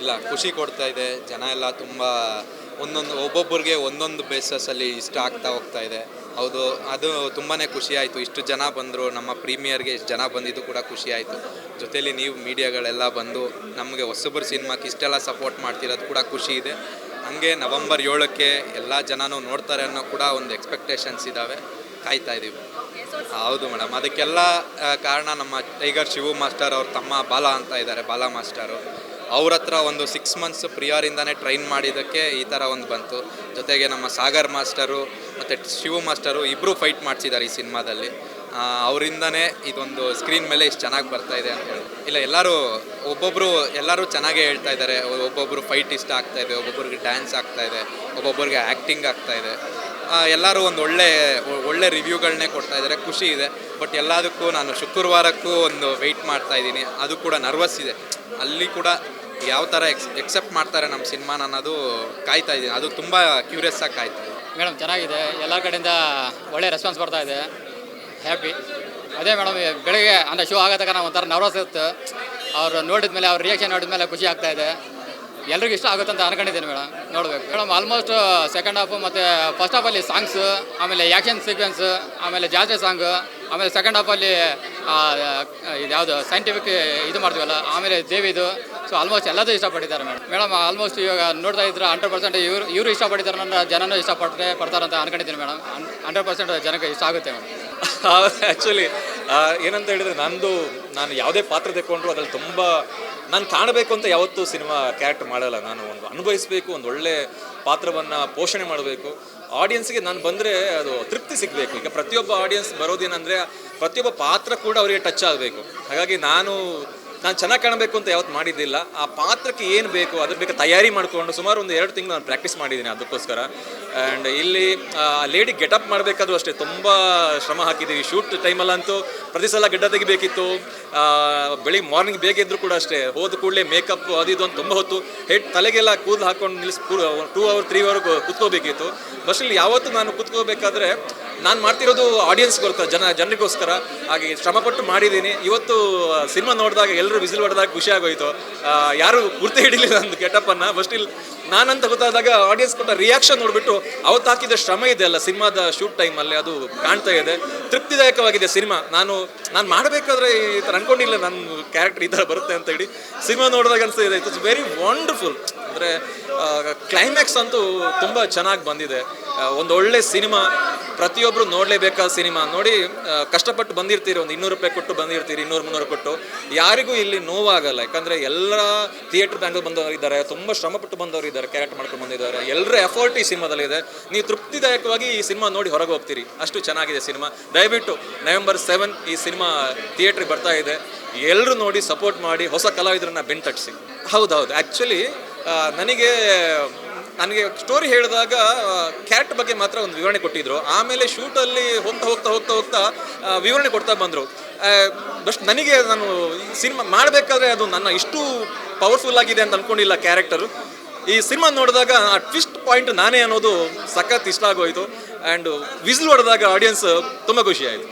ಇಲ್ಲ, ಖುಷಿ ಕೊಡ್ತಾ ಇದೆ. ಜನ ಎಲ್ಲ ತುಂಬ ಒಂದೊಂದು, ಒಬ್ಬೊಬ್ಬರಿಗೆ ಒಂದೊಂದು ಬೇಸಸ್ಸಲ್ಲಿ ಇಷ್ಟ ಆಗ್ತಾ ಹೋಗ್ತಾ ಇದೆ. ಹೌದು, ಅದು ತುಂಬಾ ಖುಷಿ ಆಯಿತು. ಇಷ್ಟು ಜನ ಬಂದರು, ನಮ್ಮ ಪ್ರೀಮಿಯರ್ಗೆ ಇಷ್ಟು ಜನ ಬಂದಿದ್ದು ಕೂಡ ಖುಷಿ ಆಯಿತು. ಜೊತೆಯಲ್ಲಿ ನೀವು ಮೀಡಿಯಾಗಳೆಲ್ಲ ಬಂದು ನಮಗೆ ಹೊಸಬ್ರ ಸಿನಿಮಾಕ್ಕೆ ಇಷ್ಟೆಲ್ಲ ಸಪೋರ್ಟ್ ಮಾಡ್ತಿರೋದು ಕೂಡ ಖುಷಿ ಇದೆ. ಹಂಗೆ ನವಂಬರ್ ಏಳಕ್ಕೆ ಎಲ್ಲ ಜನನೂ ನೋಡ್ತಾರೆ ಅನ್ನೋ ಕೂಡ ಒಂದು ಎಕ್ಸ್ಪೆಕ್ಟೇಷನ್ಸ್ ಇದ್ದಾವೆ ಕಾಯ್ತಾ ಇದ್ದೀವಿ ಹೌದು ಮೇಡಮ್ ಅದಕ್ಕೆಲ್ಲ ಕಾರಣ ನಮ್ಮ ಟೈಗರ್ ಶಿವು ಮಾಸ್ಟರ್ ಅವ್ರ ತಮ್ಮ ಬಾಲ ಅಂತ ಇದ್ದಾರೆ, ಬಾಲ ಮಾಸ್ಟರು ಅವ್ರ ಹತ್ರ ಒಂದು ಸಿಕ್ಸ್ ಮಂತ್ಸ್ ಪ್ರಿಯರಿಂದನೇ ಟ್ರೈನ್ ಮಾಡಿದ್ದಕ್ಕೆ ಈ ಥರ ಒಂದು ಬಂತು. ಜೊತೆಗೆ ನಮ್ಮ ಸಾಗರ್ ಮಾಸ್ಟರು ಮತ್ತು ಶಿವ ಮಾಸ್ಟರು ಇಬ್ಬರು ಫೈಟ್ ಮಾಡಿಸಿದ್ದಾರೆ ಈ ಸಿನಿಮಾದಲ್ಲಿ. ಅವರಿಂದನೇ ಇದೊಂದು ಸ್ಕ್ರೀನ್ ಮೇಲೆ ಇಷ್ಟು ಚೆನ್ನಾಗಿ ಬರ್ತಾ ಇದೆ ಅಂತ ಇಲ್ಲ, ಎಲ್ಲರೂ ಒಬ್ಬೊಬ್ಬರು ಎಲ್ಲರೂ ಚೆನ್ನಾಗೇ ಹೇಳ್ತಾ ಇದ್ದಾರೆ. ಒಬ್ಬೊಬ್ಬರು ಫೈಟ್ ಇಷ್ಟ ಆಗ್ತಾ ಇದೆ, ಒಬ್ಬೊಬ್ರಿಗೆ ಡ್ಯಾನ್ಸ್ ಆಗ್ತಾ ಇದೆ ಒಬ್ಬೊಬ್ಬರಿಗೆ ಆ್ಯಕ್ಟಿಂಗ್ ಆಗ್ತಾ ಇದೆ. ಎಲ್ಲರೂ ಒಂದು ಒಳ್ಳೆ ಒಳ್ಳೆ ರಿವ್ಯೂಗಳನ್ನೇ ಕೊಡ್ತಾ ಇದ್ದಾರೆ. ಖುಷಿ ಇದೆ. ಬಟ್ ಎಲ್ಲದಕ್ಕೂ ನಾನು ಶುಕ್ರವಾರಕ್ಕೂ ಒಂದು ವೆಯ್ಟ್ ಮಾಡ್ತಾ ಇದ್ದೀನಿ. ಅದು ಕೂಡ ನರ್ವಸ್ ಇದೆ. ಅಲ್ಲಿ ಕೂಡ ಯಾವ ಥರ ಎಕ್ಸ್ ಎಕ್ಸೆಪ್ಟ್ ಮಾಡ್ತಾರೆ ನಮ್ಮ ಸಿನಿಮಾನ ಅನ್ನೋದು ಕಾಯ್ತಾ ಇದ್ದೀನಿ. ಅದು ತುಂಬ ಕ್ಯೂರಿಯಸ್ ಆಗಿ ಕಾಯ್ತಾ ಇದೆ ಮೇಡಮ್, ಚೆನ್ನಾಗಿದೆ. ಎಲ್ಲ ಕಡೆಯಿಂದ ಒಳ್ಳೆ ರೆಸ್ಪಾನ್ಸ್ ಬರ್ತಾ ಇದೆ. ಹ್ಯಾಪಿ ಅದೇ ಮೇಡಮ್ ಬೆಳಿಗ್ಗೆ ಅಂದರೆ ಶೋ ಆಗೋ ತನಕ ಒಂಥರ ನರ್ವಸ್ ಇತ್ತು ಅವರು ನೋಡಿದ ಮೇಲೆ, ಅವ್ರ ರಿಯಾಕ್ಷನ್ ನೋಡಿದ ಮೇಲೆ ಖುಷಿ ಆಗ್ತಾ ಇದೆ. ಎಲ್ರಿಗೂ ಇಷ್ಟ ಆಗುತ್ತೆ ಅಂತ ಅನ್ಕೊಂಡಿದ್ದೀನಿ ಮೇಡಮ್. ನೋಡಬೇಕು. ಮೇಡಮ್ ಆಲ್ಮೋಸ್ಟ್ ಸೆಕೆಂಡ್ ಹಾಫು ಮತ್ತು ಫಸ್ಟ್ ಹಾಫಲ್ಲಿ ಸಾಂಗ್ಸ್ ಆಮೇಲೆ ಆ್ಯಕ್ಷನ್ ಸೀಕ್ವೆನ್ಸ್ ಆಮೇಲೆ ಜಾತ್ರೆ ಸಾಂಗ್ ಆಮೇಲೆ ಸೆಕೆಂಡ್ ಹಾಫಲ್ಲಿ ಇದು ಯಾವುದು ಸೈಂಟಿಫಿಕ್ ಇದು ಮಾಡ್ತೀವಲ್ಲ, ಆಮೇಲೆ ದೇವಿದು ಸೊ ಆಲ್ಮೋಸ್ಟ್ ಎಲ್ಲದೂ ಇಷ್ಟಪಟ್ಟಿದ್ದಾರೆ ಮೇಡಮ್. ಮೇಡಮ್ ಆಲ್ಮೋಸ್ಟ್ ಇವಾಗ ನೋಡ್ತಾ ಇದ್ರೆ ಹಂಡ್ರೆಡ್ ಪರ್ಸೆಂಟ್ ಇವರು ಇವರು ಇಷ್ಟಪಟ್ಟಿದ್ದಾರೆ ನನ್ನ ಜನನೂ ಇಷ್ಟಪಟ್ಟರೆ ಪಡ್ತಾರೆ ಅಂತ ಅನ್ಕೊಂಡಿದ್ದೀನಿ ಮೇಡಮ್. ಹಂಡ್ರೆಡ್ ಪರ್ಸೆಂಟ್ ಜನಕ್ಕೆ ಇಷ್ಟ ಆಗುತ್ತೆ ಮೇಡಮ್. ಆ್ಯಕ್ಚುಲಿ ಏನಂತ ಹೇಳಿದ್ರೆ ನಂದು, ನಾನು ಯಾವುದೇ ಪಾತ್ರ ತೆಕ್ಕೊಂಡ್ರು ಅದ್ರಲ್ಲಿ ತುಂಬ ನಾನು ಕಾಣಬೇಕು ಅಂತ ಯಾವತ್ತೂ ಸಿನಿಮಾ ಕ್ಯಾರೆಕ್ಟರ್ ಮಾಡಲ್ಲ. ನಾನು ಒಂದು ಅನುಭವಿಸಬೇಕು, ಒಂದು ಒಳ್ಳೆ ಪಾತ್ರವನ್ನು ಪೋಷಣೆ ಮಾಡಬೇಕು. ಆಡಿಯನ್ಸ್ಗೆ ನಾನು ಬಂದರೆ ಅದು ತೃಪ್ತಿ ಸಿಗಬೇಕು. ಈಗ ಪ್ರತಿಯೊಬ್ಬ ಆಡಿಯನ್ಸ್ ಬರೋದೇನೆಂದರೆ ಪ್ರತಿಯೊಬ್ಬ ಪಾತ್ರ ಕೂಡ ಅವರಿಗೆ ಟಚ್ ಆಗಬೇಕು. ಹಾಗಾಗಿ ನಾನು ನಾನು ಚೆನ್ನಾಗಿ ಕಾಣಬೇಕು ಅಂತ ಯಾವತ್ತು ಮಾಡಿದ್ದಿಲ್ಲ. ಆ ಪಾತ್ರಕ್ಕೆ ಏನು ಬೇಕು, ಅದ್ರ ಬೇಕು ತಯಾರಿ ಮಾಡಿಕೊಂಡು ಸುಮಾರು ಒಂದು ಎರಡು ತಿಂಗಳು ನಾನು ಪ್ರಾಕ್ಟೀಸ್ ಮಾಡಿದ್ದೀನಿ ಅದಕ್ಕೋಸ್ಕರ. ಆ್ಯಂಡ್ ಇಲ್ಲಿ ಲೇಡಿ ಗೆಟಪ್ ಮಾಡಬೇಕಾದ್ರೂ ಅಷ್ಟೇ ತುಂಬ ಶ್ರಮ ಹಾಕಿದ್ದೀವಿ ಶೂಟ್ ಟೈಮಲ್ಲಂತೂ ಪ್ರತಿ ಸಲ ಗಿಡ್ಡ ತೆಗಿಬೇಕಿತ್ತು. ಬೆಳಿಗ್ಗೆ ಮಾರ್ನಿಂಗ್ ಬೇಗ ಇದ್ದರೂ ಕೂಡ ಅಷ್ಟೇ. ಹೋದ ಕೂಡಲೇ ಮೇಕಪ್ ಅದು ಇದು ಅಂತ ತುಂಬ ಹೊತ್ತು ಹೆಡ್ ತಲೆಗೆಲ್ಲ ಕೂದಲು ಹಾಕೊಂಡು ನಿಲ್ಲಿಸ್ ಟೂ ಅವರ್ ತ್ರೀ ಅವರ್ ಕೂತ್ಕೋಬೇಕಿತ್ತು. ಬಸ್ಸಲ್ಲಿ ಯಾವತ್ತೂ ನಾನು ಕೂತ್ಕೋಬೇಕಾದ್ರೆ ನಾನು ಮಾಡ್ತಿರೋದು ಆಡಿಯನ್ಸ್ಗೋಸ್ಕರ ಜನ, ಜನರಿಗೋಸ್ಕರ, ಹಾಗೆ ಶ್ರಮಪಟ್ಟು ಮಾಡಿದ್ದೀನಿ. ಇವತ್ತು ಸಿನಿಮಾ ನೋಡಿದಾಗ ಎಲ್ಲರೂ ವಿಸಿಲ್ ಹೊಡೆದಾಗ ಖುಷಿ ಆಗೋಯ್ತು. ಯಾರು ಗುರ್ತು ಹಿಡಿಲಿಲ್ಲ ನಂದು ಗೆಟಪ್ಪನ್ನು. ಫಸ್ಟ್ ಇಲ್ಲಿ ನಾನಂತ ಗೊತ್ತಾದಾಗ ಆಡಿಯನ್ಸ್ ಕೊಟ್ಟ ರಿಯಾಕ್ಷನ್ ನೋಡಿಬಿಟ್ಟು ಅವತ್ತು ಹಾಕಿದ ಶ್ರಮ ಇದೆ ಅಲ್ಲ, ಸಿನಿಮಾದ ಶೂಟ್ ಟೈಮಲ್ಲಿ ಅದು ಕಾಣ್ತಾ ಇದೆ. ತೃಪ್ತಿದಾಯಕವಾಗಿದೆ ಸಿನಿಮಾ. ನಾನು ನಾನು ಮಾಡಬೇಕಾದ್ರೆ ಈ ಥರ ಅನ್ಕೊಂಡಿಲ್ಲ ನನ್ನ ಕ್ಯಾರೆಕ್ಟರ್ ಈ ಥರ ಬರುತ್ತೆ ಅಂತ ಹೇಳಿ ಸಿನಿಮಾ ನೋಡಿದಾಗ ಅನಿಸ್ತಿದೆ ಇದೆ. ಇಸ್ ವೆರಿ ವಂಡರ್ಫುಲ್ ಅಂದರೆ ಕ್ಲೈಮ್ಯಾಕ್ಸ್ ಅಂತೂ ತುಂಬ ಚೆನ್ನಾಗಿ ಬಂದಿದೆ. ಒಂದು ಒಳ್ಳೆ ಸಿನಿಮಾ. ಪ್ರತಿಯೊಬ್ಬರು ನೋಡಲೇಬೇಕಾದ ಸಿನಿಮಾ. ನೋಡಿ ಕಷ್ಟಪಟ್ಟು ಬಂದಿರ್ತೀರಿ, ಒಂದು ಇನ್ನೂರು ರೂಪಾಯಿ ಕೊಟ್ಟು ಬಂದಿರ್ತೀರಿ, ಇನ್ನೂರು ಮುನ್ನೂರು ಕೊಟ್ಟು. ಯಾರಿಗೂ ಇಲ್ಲಿ ನೋವಾಗಲ್ಲ. ಯಾಕಂದರೆ ಎಲ್ಲ ಥಿಯೇಟ್ರ್ ಬ್ಯಾಂಕಲ್ಲಿ ಬಂದವರು ಇದ್ದಾರೆ ತುಂಬ ಶ್ರಮಪಟ್ಟು ಬಂದವರು ಇದ್ದಾರೆ ಕ್ಯಾರೆಕ್ಟ್ ಮಾಡ್ಕೊಂಡು ಬಂದಿದ್ದಾರೆ. ಎಲ್ಲರ ಎಫರ್ಟ್ ಈ ಸಿನಿಮಾದಲ್ಲಿ ಇದೆ ನೀವು ತೃಪ್ತಿದಾಯಕವಾಗಿ ಈ ಸಿನಿಮಾ ನೋಡಿ ಹೊರಗೆ ಹೋಗ್ತೀರಿ. ಅಷ್ಟು ಚೆನ್ನಾಗಿದೆ ಸಿನಿಮಾ. ದಯವಿಟ್ಟು ನವೆಂಬರ್ ಸೆವೆನ್ ಈ ಸಿನಿಮಾ ಥಿಯೇಟ್ರಿಗೆ ಬರ್ತಾ ಇದೆ. ಎಲ್ಲರೂ ನೋಡಿ ಸಪೋರ್ಟ್ ಮಾಡಿ, ಹೊಸ ಕಲಾವಿದರನ್ನ ಹೌದು ಹೌದೌದು. ಆ್ಯಕ್ಚುಲಿ ನನಗೆ ನನಗೆ ಸ್ಟೋರಿ ಹೇಳಿದಾಗ ಕ್ಯಾರೆಕ್ಟರ್ ಬಗ್ಗೆ ಮಾತ್ರ ಒಂದು ವಿವರಣೆ ಕೊಟ್ಟಿದ್ರು. ಆಮೇಲೆ ಶೂಟಲ್ಲಿ ಹೋಗ್ತಾ ಹೋಗ್ತಾ ಹೋಗ್ತಾ ಹೋಗ್ತಾ ವಿವರಣೆ ಕೊಡ್ತಾ ಬಂದರು. ಬಸ್ಟ್ ನನಗೆ ನಾನು ಸಿನಿಮಾ ಮಾಡಬೇಕಾದ್ರೆ ಅದು ನನ್ನ ಇಷ್ಟು ಪವರ್ಫುಲ್ ಆಗಿದೆ ಅಂತ ಅಂದ್ಕೊಂಡಿಲ್ಲ ಕ್ಯಾರೆಕ್ಟರು ಈ ಸಿನಿಮಾ ನೋಡಿದಾಗ ಆ ಟ್ವಿಸ್ಟ್ ಪಾಯಿಂಟ್ ನಾನೇ ಅನ್ನೋದು ಸಖತ್ ಇಷ್ಟ ಆಗೋಯಿತು. ಆ್ಯಂಡ್ ವಿಸಿಲ್ ಹೊಡೆದಾಗ ಆಡಿಯನ್ಸ್ ತುಂಬ ಖುಷಿ ಆಯಿತು.